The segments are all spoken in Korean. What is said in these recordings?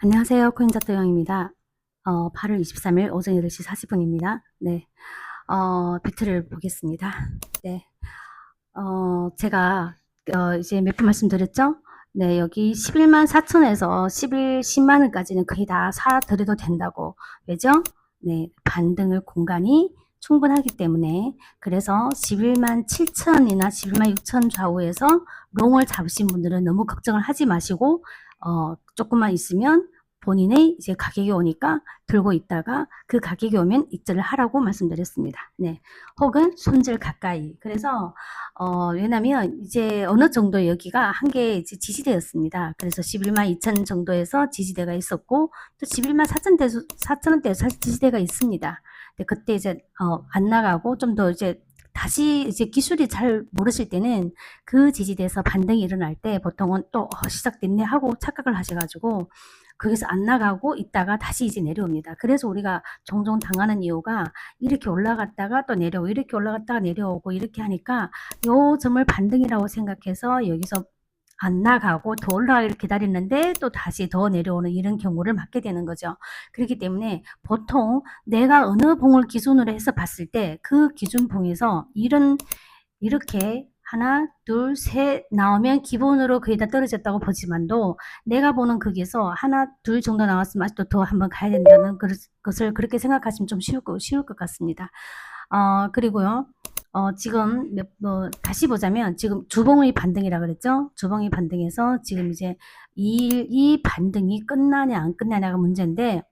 안녕하세요. 코인자토 영입니다. 어, 8월 23일 오전 8시 40분입니다. 네. 어, 비트를 보겠습니다. 네. 어, 제가, 어, 이제 몇 분 말씀드렸죠? 네, 여기 11만 4천에서 11, 10만 원까지는 거의 다 사드려도 된다고. 왜죠? 네, 반등을 공간이 충분하기 때문에. 그래서 11만 7천이나 11만 6천 좌우에서 롱을 잡으신 분들은 너무 걱정을 하지 마시고, 어, 조금만 있으면 본인의 이제 가격이 오니까 들고 있다가 그 가격이 오면 익절을 하라고 말씀드렸습니다. 네. 혹은 손절 가까이. 그래서, 어, 왜냐면 이제 어느 정도 여기가 한 개 이제 지지대였습니다. 그래서 11만 2천 정도에서 지지대가 있었고, 또 11만 4천 대, 4천 원대에서 사실 지지대가 있습니다. 근데 그때 이제, 어, 안 나가고 좀 더 이제 다시 이제 기술이 잘 모르실 때는 그 지지대에서 반등이 일어날 때 보통은 또 어, 시작됐네 하고 착각을 하셔가지고 거기서 안 나가고 있다가 다시 이제 내려옵니다. 그래서 우리가 종종 당하는 이유가 이렇게 올라갔다가 또 내려오고 이렇게 올라갔다가 내려오고 이렇게 하니까 요 점을 반등이라고 생각해서 여기서 안 나가고 더 올라가기를 기다리는데 또 다시 더 내려오는 이런 경우를 맞게 되는 거죠. 그렇기 때문에 보통 내가 어느 봉을 기준으로 해서 봤을 때 그 기준 봉에서 이런 이렇게 하나, 둘, 셋 나오면 기본으로 거의 다 떨어졌다고 보지만도 내가 보는 거기에서 하나, 둘 정도 나왔으면 아직도 더 한번 가야 된다는 것을 그렇게 생각하시면 좀 쉬울 것, 쉬울 것 같습니다. 어, 그리고요. 어, 지금 몇, 뭐, 다시 보자면 지금 주봉의 반등이라 그랬죠? 주봉의 반등에서 지금 이제 이, 이 반등이 끝나냐 안 끝나냐가 문제인데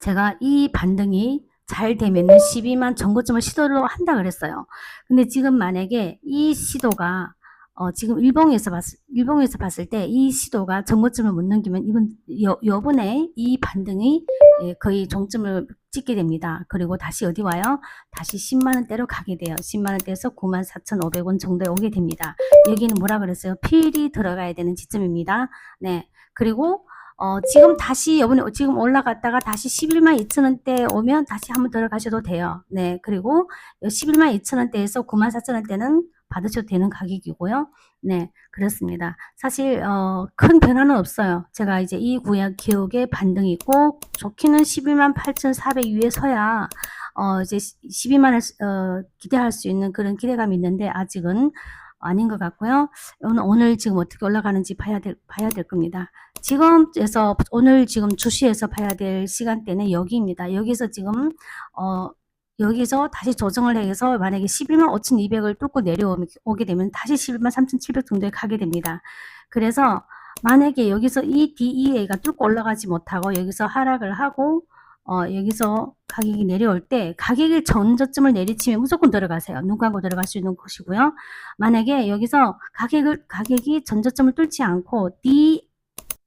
제가 이 반등이 잘 되면은 12만 정고점을 시도를 한다 그랬어요. 근데 지금 만약에 이 시도가 어, 지금 일봉에서 봤을, 일봉에서 봤을 때 이 시도가 정고점을 못 넘기면 이번, 요, 요번에 이 반등이 예, 거의 종점을 찍게 됩니다. 그리고 다시 어디 와요? 다시 10만원대로 가게 돼요. 10만원대에서 94,500원 정도에 오게 됩니다. 여기는 뭐라 그랬어요? 필이 들어가야 되는 지점입니다. 네. 그리고 어, 지금 다시, 요번에 지금 올라갔다가 다시 11만 2천원대 오면 다시 한번 들어가셔도 돼요. 네. 그리고 11만 2천원대에서 9만 4천원대는 받으셔도 되는 가격이고요. 네. 그렇습니다. 사실, 어, 큰 변화는 없어요. 제가 이제 이 구역 기억에 반등이 있고, 좋기는 11만 8,400 위에 서야, 어, 이제 12만을, 어, 기대할 수 있는 그런 기대감이 있는데, 아직은 아닌 것 같고요. 오늘, 오늘 지금 어떻게 올라가는지 봐야 될, 봐야 될 겁니다. 지금에서, 오늘 지금 주시에서 봐야 될 시간대는 여기입니다. 여기서 지금, 어, 여기서 다시 조정을 해서 만약에 11만 5,200을 뚫고 내려오게 되면 다시 11만 3,700 정도에 가게 됩니다. 그래서 만약에 여기서 이 DEA가 뚫고 올라가지 못하고 여기서 하락을 하고 어, 여기서 가격이 내려올 때 가격의 전저점을 내리치면 무조건 들어가세요. 눈 감고 들어갈 수 있는 것이고요. 만약에 여기서 가격을 가격이 전저점을 뚫지 않고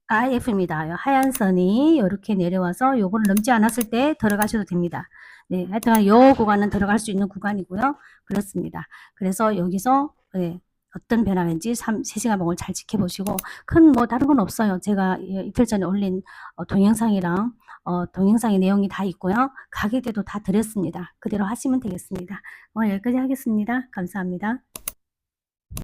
DIF입니다. 하얀 선이 이렇게 내려와서 요거를 넘지 않았을 때 들어가셔도 됩니다. 네, 하여튼 요 구간은 들어갈 수 있는 구간이고요. 그렇습니다. 그래서 여기서 네, 어떤 변화인지 3, 3시간 봉을 잘 지켜보시고 큰 뭐 다른 건 없어요. 제가 이틀 전에 올린 어, 동영상이랑 어, 동영상의 내용이 다 있고요. 가격대도 다 드렸습니다. 그대로 하시면 되겠습니다. 오늘 여기까지 하겠습니다. 감사합니다.